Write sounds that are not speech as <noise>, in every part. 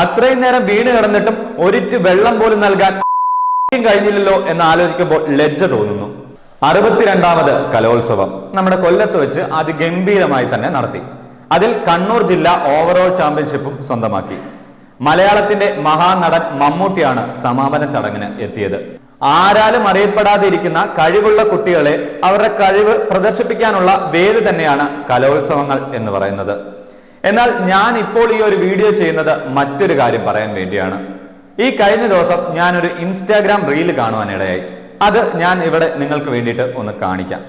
അത്രയും നേരം വീണ് കിടന്നിട്ടും ഒരിറ്റ് വെള്ളം പോലും നൽകാൻ കഴിഞ്ഞില്ലല്ലോ എന്ന് ആലോചിക്കുമ്പോൾ ലജ്ജ തോന്നുന്നു. അറുപത്തിരണ്ടാമത് കലോത്സവം നമ്മുടെ കൊല്ലത്ത് വെച്ച് അതിഗംഭീരമായി തന്നെ നടത്തി. അതിൽ കണ്ണൂർ ജില്ല ഓവറോൾ ചാമ്പ്യൻഷിപ്പും സ്വന്തമാക്കി. മലയാളത്തിന്റെ മഹാനടൻ മമ്മൂട്ടിയാണ് സമാപന ചടങ്ങിന് എത്തിയത്. ആരാലും അറിയപ്പെടാതിരിക്കുന്ന കഴിവുള്ള കുട്ടികളെ അവരുടെ കഴിവ് പ്രദർശിപ്പിക്കാനുള്ള വേദി തന്നെയാണ് കലോത്സവങ്ങൾ എന്ന് പറയുന്നത്. എന്നാൽ ഞാൻ ഇപ്പോൾ ഈ ഒരു വീഡിയോ ചെയ്യുന്നത് മറ്റൊരു കാര്യം പറയാൻ വേണ്ടിയാണ്. ഈ കഴിഞ്ഞ ദിവസം ഞാൻ ഒരു ഇൻസ്റ്റാഗ്രാം റീൽ കാണുവാനിടയായി അത് ഞാൻ ഇവിടെ നിങ്ങൾക്ക് വേണ്ടിയിട്ട് ഒന്ന് കാണിക്കാം.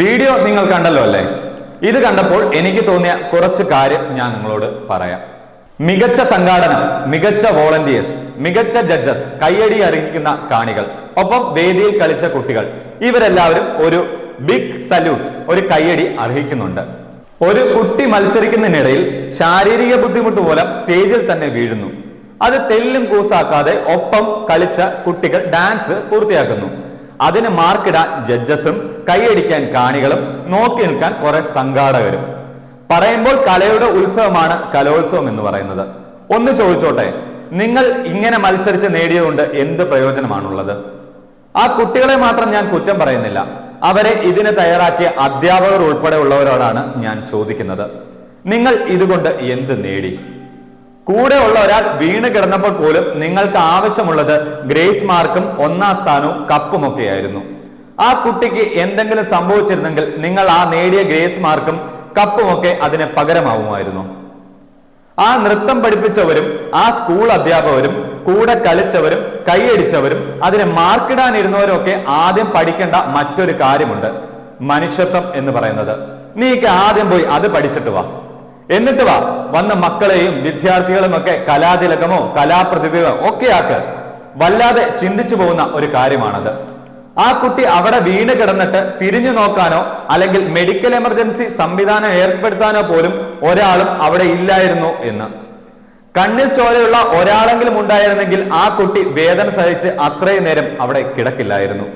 വീഡിയോ നിങ്ങൾ കണ്ടല്ലോ അല്ലേ? ഇത് കണ്ടപ്പോൾ എനിക്ക് തോന്നിയ കുറച്ച് കാര്യം ഞാൻ നിങ്ങളോട് പറയാം. മികച്ച സംഘാടനം മികച്ച വോളണ്ടിയേഴ്സ് മികച്ച ജഡ്ജസ് കയ്യടി അർഹിക്കുന്ന കാണികൾ ഒപ്പം വേദിയിൽ കളിച്ച കുട്ടികൾ. ഇവരെല്ലാവരും ഒരു ബിഗ് സല്യൂട്ട് ഒരു കയ്യടി അർഹിക്കുന്നുണ്ട്. ഒരു കുട്ടി മത്സരിക്കുന്നതിനിടയിൽ ശാരീരിക ബുദ്ധിമുട്ട് മൂലം സ്റ്റേജിൽ തന്നെ വീഴുന്നു. അത് തെല്ലും കൂസാക്കാതെ ഒപ്പം കളിച്ച കുട്ടികൾ ഡാൻസ് പൂർത്തിയാക്കുന്നു. അതിന് മാർക്കിടാൻ ജഡ്ജസും കൈയടിക്കാൻ കാണികളും നോക്കി നിൽക്കാൻ കുറെ സംഘാടകരും. പറയുമ്പോൾ കലയുടെ ഉത്സവമാണ് കലോത്സവം എന്ന് പറയുന്നത്. ഒന്ന് ചോദിച്ചോട്ടെ നിങ്ങൾ ഇങ്ങനെ മത്സരിച്ച് നേടിയതുകൊണ്ട് എന്ത് പ്രയോജനമാണുള്ളത്? ആ കുട്ടികളെ മാത്രം ഞാൻ കുറ്റം പറയുന്നില്ല. അവരെ ഇതിന് തയ്യാറാക്കിയ അധ്യാപകർ ഉൾപ്പെടെ ഉള്ളവരോടാണ് ഞാൻ ചോദിക്കുന്നത്. നിങ്ങൾ ഇതുകൊണ്ട് എന്ത് നേടി? കൂടെ ഉള്ള ഒരാൾ വീണ് കിടന്നപ്പോൾ പോലും നിങ്ങൾക്ക് ആവശ്യമുള്ളത് ഗ്രേസ് മാർക്കും ഒന്നാം സ്ഥാനവും കപ്പുമൊക്കെയായിരുന്നു. ആ കുട്ടിക്ക് എന്തെങ്കിലും സംഭവിച്ചിരുന്നെങ്കിൽ നിങ്ങൾ ആ നേടിയ ഗ്രേസ് മാർക്കും കപ്പും അതിനെ പകരമാവുമായിരുന്നു. ആ നൃത്തം പഠിപ്പിച്ചവരും ആ സ്കൂൾ അധ്യാപകരും കൂടെ കളിച്ചവരും കൈയടിച്ചവരും അതിന് മാർക്കിടാനിരുന്നവരും ഒക്കെ ആദ്യം പഠിക്കേണ്ട മറ്റൊരു കാര്യമുണ്ട്. മനുഷ്യത്വം എന്ന് പറയുന്നത്. നീക്ക് ആദ്യം പോയി അത് പഠിച്ചിട്ട് വാ. എന്നിട്ട് വാ വന്ന മക്കളെയും വിദ്യാർത്ഥികളും ഒക്കെ കലാതിലകമോ കലാപ്രതിഭയോ ഒക്കെ ആക്ക്. വല്ലാതെ ചിന്തിച്ചു പോകുന്ന ഒരു കാര്യമാണത്. ആ കുട്ടി അവിടെ വീണ് കിടന്നിട്ട് തിരിഞ്ഞു നോക്കാനോ അല്ലെങ്കിൽ മെഡിക്കൽ എമർജൻസി സംവിധാനം ഏർപ്പെടുത്താനോ പോലും ഒരാളും അവിടെ ഇല്ലായിരുന്നു എന്ന്. കണ്ണിൽ ചോരയുള്ള ഒരാളെങ്കിലും ഉണ്ടായിരുന്നെങ്കിൽ ആ കുട്ടി വേദന സഹിച്ച് അത്രയും നേരം അവിടെ കിടക്കില്ലായിരുന്നു.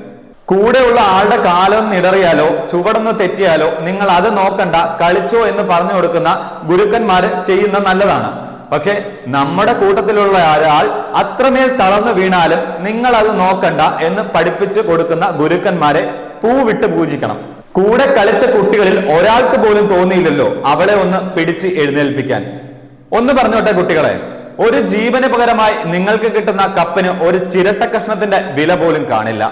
കൂടെയുള്ള ആളുടെ കാലം ഇടറിയാലോ ചുവടൊന്ന് തെറ്റിയാലോ നിങ്ങൾ അത് നോക്കണ്ട കളിച്ചോ എന്ന് പറഞ്ഞു കൊടുക്കുന്ന ഗുരുക്കന്മാര് ചെയ്യുന്ന നല്ലതാണ്. പക്ഷെ നമ്മുടെ കൂട്ടത്തിലുള്ള ഒരാൾ അത്രമേൽ തളർന്നു വീണാലും നിങ്ങൾ അത് നോക്കണ്ട എന്ന് പഠിപ്പിച്ചു കൊടുക്കുന്ന ഗുരുക്കന്മാരെ പൂവിട്ട് പൂജിക്കണം. കൂടെ കളിച്ച കുട്ടികളിൽ ഒരാൾക്ക് പോലും തോന്നിയില്ലല്ലോ അവളെ ഒന്ന് പിടിച്ച് എഴുന്നേൽപ്പിക്കാൻ. ഒന്ന് പറഞ്ഞോട്ടെ കുട്ടികളെ ഒരു ജീവന് പകരമായി നിങ്ങൾക്ക് കിട്ടുന്ന കപ്പിന് ഒരു ചിരട്ട കഷ്ണത്തിന്റെ വില പോലും കാണില്ല.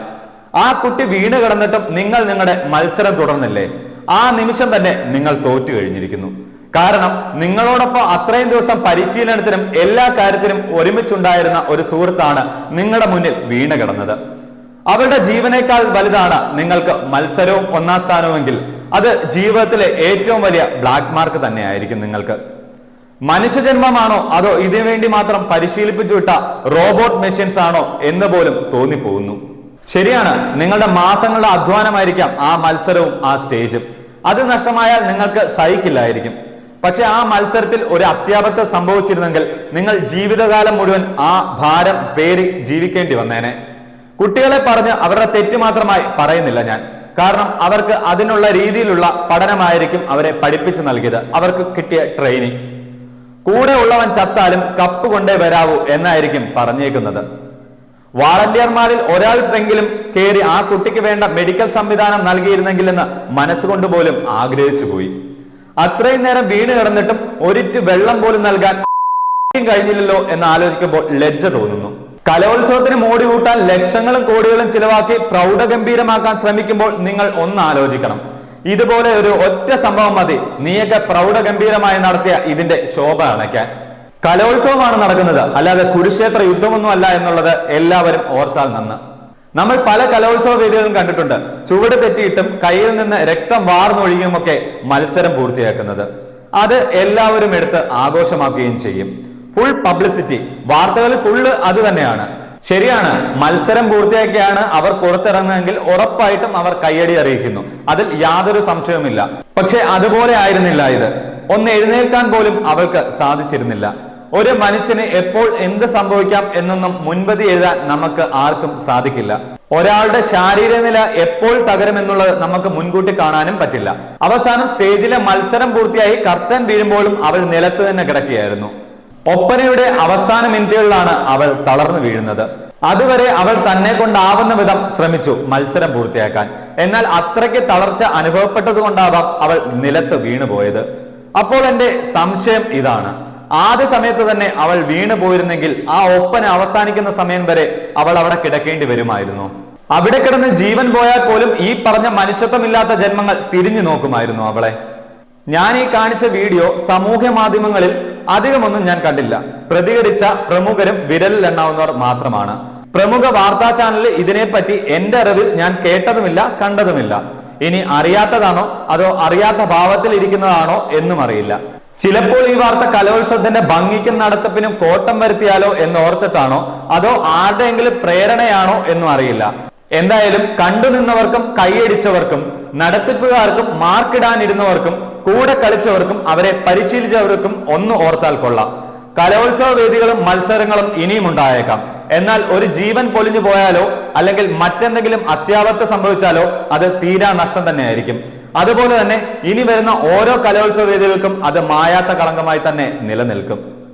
ആ കുട്ടി വീണ് കിടന്നിട്ടും നിങ്ങൾ നിങ്ങളുടെ മത്സരം തുടർന്നില്ലേ? ആ നിമിഷം തന്നെ നിങ്ങൾ തോറ്റു കഴിഞ്ഞിരിക്കുന്നു. കാരണം നിങ്ങളോടൊപ്പം അത്രയും ദിവസം പരിശീലനത്തിനും എല്ലാ കാര്യത്തിനും ഒരുമിച്ചുണ്ടായിരുന്ന ഒരു സുഹൃത്താണ് നിങ്ങളുടെ മുന്നിൽ വീണ് കിടന്നത്. അവളുടെ ജീവനേക്കാൾ വലുതാണ് നിങ്ങൾക്ക് മത്സരവും ഒന്നാം സ്ഥാനവുമെങ്കിൽ അത് ജീവിതത്തിലെ ഏറ്റവും വലിയ ബ്ലാക്ക് മാർക്ക് തന്നെയായിരിക്കും നിങ്ങൾക്ക്. മനുഷ്യജന്മമാണോ അതോ ഇതിനുവേണ്ടി മാത്രം പരിശീലിപ്പിച്ചു വിട്ട റോബോട്ട് മെഷീൻസ് ആണോ എന്ന് പോലും തോന്നിപ്പോകുന്നു. ശരിയാണ് നിങ്ങളുടെ മാസങ്ങളുടെ അധ്വാനമായിരിക്കാം ആ മത്സരവും ആ സ്റ്റേജും അത് നഷ്ടമായാൽ നിങ്ങൾക്ക് സഹിക്കില്ലായിരിക്കും പക്ഷെ ആ മത്സരത്തിൽ ഒരു അത്യാപത്ത് സംഭവിച്ചിരുന്നെങ്കിൽ നിങ്ങൾ ജീവിതകാലം മുഴുവൻ ആ ഭാരം പേറി ജീവിക്കേണ്ടി വന്നേനെ. കുട്ടികളെ പറഞ്ഞ് അവരുടെ തെറ്റ് മാത്രമായി പറയുന്നില്ല ഞാൻ. കാരണം അവർക്ക് അതിനുള്ള രീതിയിലുള്ള പഠനമായിരിക്കും അവരെ പഠിപ്പിച്ചു നൽകിയത്. അവർക്ക് കിട്ടിയ ട്രെയിനിങ് കൂടെ ഉള്ളവൻ ചത്താലും കപ്പ് കൊണ്ടേ വരാവൂ എന്നായിരിക്കും പറഞ്ഞേക്കുന്നത്. വാളണ്ടിയർമാരിൽ ഒരാൾക്കെങ്കിലും കയറി ആ കുട്ടിക്ക് വേണ്ട മെഡിക്കൽ സംവിധാനം നൽകിയിരുന്നെങ്കിലെന്ന് മനസ്സുകൊണ്ട് പോലും ആഗ്രഹിച്ചു പോയി അത്രയും നേരം വീണ് കിടന്നിട്ടും ഒരിറ്റ് വെള്ളം പോലും നൽകാൻ <laughs> കഴിഞ്ഞില്ലല്ലോ എന്ന് ആലോചിക്കുമ്പോൾ ലജ്ജ തോന്നുന്നു. കലോത്സവത്തിന് മോടി കൂട്ടാൻ ലക്ഷങ്ങളും കോടികളും ചിലവാക്കി പ്രൗഢഗംഭീരമാക്കാൻ ശ്രമിക്കുമ്പോൾ നിങ്ങൾ ഒന്ന് ആലോചിക്കണം. ഇതുപോലെ ഒരു ഒറ്റ സംഭവം മതി. നീയൊക്കെ പ്രൗഢഗംഭീരമായി നടത്തിയ ഇതിന്റെ ശോഭ അണയ്ക്കാൻ. കലോത്സവമാണ് നടക്കുന്നത്. അല്ലാതെ കുരുക്ഷേത്ര യുദ്ധമൊന്നും അല്ല എന്നുള്ളത് എല്ലാവരും ഓർത്താൽ നന്ന്. നമ്മൾ പല കലോത്സവ വേദികളും കണ്ടിട്ടുണ്ട്. ചുവട് തെറ്റിയിട്ടും കയ്യിൽ നിന്ന് രക്തം വാർന്നൊഴിയുമൊക്കെ മത്സരം പൂർത്തിയാക്കുന്നത്. അത് എല്ലാവരും എടുത്ത് ആഘോഷമാക്കുകയും ചെയ്യും. ഫുൾ പബ്ലിസിറ്റി വാർത്തകളിൽ ഫുള്ള് അത് തന്നെയാണ്. ശരിയാണ് മത്സരം പൂർത്തിയാക്കിയാണ് അവർ പുറത്തിറങ്ങുന്നതെങ്കിൽ ഉറപ്പായിട്ടും അവർ കയ്യടി അറിയിക്കുന്നു. അതിൽ യാതൊരു സംശയവുമില്ല. പക്ഷെ അതുപോലെ ആയിരുന്നില്ല ഇത്. ഒന്ന് എഴുന്നേൽക്കാൻ പോലും അവൾക്ക് സാധിച്ചിരുന്നില്ല. ഒരു മനുഷ്യന് എപ്പോൾ എന്ത് സംഭവിക്കാം എന്നൊന്നും മുൻപതി എഴുതാൻ നമുക്ക് ആർക്കും സാധിക്കില്ല. ഒരാളുടെ ശാരീരിക നില എപ്പോൾ തകരുമെന്നുള്ളത് നമുക്ക് മുൻകൂട്ടി കാണാനും പറ്റില്ല. അവസാനം സ്റ്റേജിലെ മത്സരം പൂർത്തിയായി കർട്ടൻ വീഴുമ്പോഴും അവൾ നിലത്ത് തന്നെ കിടക്കുകയായിരുന്നു. ഒപ്പനയുടെ അവസാന മിനിറ്റുകളിലാണ് അവൾ തളർന്നു വീഴുന്നത്. അതുവരെ അവൾ തന്നെ കൊണ്ടാവുന്ന വിധം ശ്രമിച്ചു മത്സരം പൂർത്തിയാക്കാൻ. എന്നാൽ അത്രയ്ക്ക് തളർച്ച അനുഭവപ്പെട്ടത് കൊണ്ടാവാം അവൾ നിലത്ത് വീണുപോയത്. അപ്പോൾ എന്റെ സംശയം ഇതാണ്. ആദ്യ സമയത്ത് തന്നെ അവൾ വീണു പോയിരുന്നെങ്കിൽ ആ ഒപ്പന അവസാനിക്കുന്ന സമയം വരെ അവൾ അവിടെ കിടക്കേണ്ടി വരുമായിരുന്നു. അവിടെ കിടന്ന് ജീവൻ പോയാൽ പോലും ഈ പറഞ്ഞ മനുഷ്യത്വമില്ലാത്ത ജന്മങ്ങൾ തിരിഞ്ഞു നോക്കുമായിരുന്നു അവളെ. ഞാൻ ഈ കാണിച്ച വീഡിയോ സമൂഹ മാധ്യമങ്ങളിൽ അധികമൊന്നും ഞാൻ കണ്ടില്ല. പ്രതികരിച്ച പ്രമുഖരും വിരലിൽ എണ്ണാവുന്നവർ മാത്രമാണ്. പ്രമുഖ വാർത്താ ചാനലിൽ ഇതിനെപ്പറ്റി എന്റെ അറിവിൽ ഞാൻ കേട്ടതുമില്ല കണ്ടതുമില്ല. ഇനി അറിയാത്തതാണോ അതോ അറിയാത്ത ഭാവത്തിൽ ഇരിക്കുന്നതാണോ എന്നും അറിയില്ല. ചിലപ്പോൾ ഈ വാർത്ത കലോത്സവത്തിന്റെ ഭംഗിക്കും നടത്തിപ്പിനും കോട്ടം വരുത്തിയാലോ എന്ന് ഓർത്തിട്ടാണോ? അതോ ആരുടെയെങ്കിലും പ്രേരണയാണോ എന്നും അറിയില്ല. എന്തായാലും കണ്ടു നിന്നവർക്കും കൈയടിച്ചവർക്കും നടത്തിപ്പുകാർക്കും മാർക്കിടാനിരുന്നവർക്കും കൂടെ കളിച്ചവർക്കും അവരെ പരിശീലിച്ചവർക്കും ഒന്ന് ഓർത്താൽ കൊള്ളാം. കലോത്സവ വേദികളും മത്സരങ്ങളും ഇനിയും ഉണ്ടായേക്കാം. എന്നാൽ ഒരു ജീവൻ പൊലിഞ്ഞു പോയാലോ അല്ലെങ്കിൽ മറ്റെന്തെങ്കിലും അത്യാപത്ത് സംഭവിച്ചാലോ അത് തീരാ നഷ്ടം തന്നെയായിരിക്കും. അതുപോലെ തന്നെ ഇനി വരുന്ന ഓരോ കലോത്സവ വേദികൾക്കും അത് മായാത്ത കളങ്കമായി തന്നെ നിലനിൽക്കും.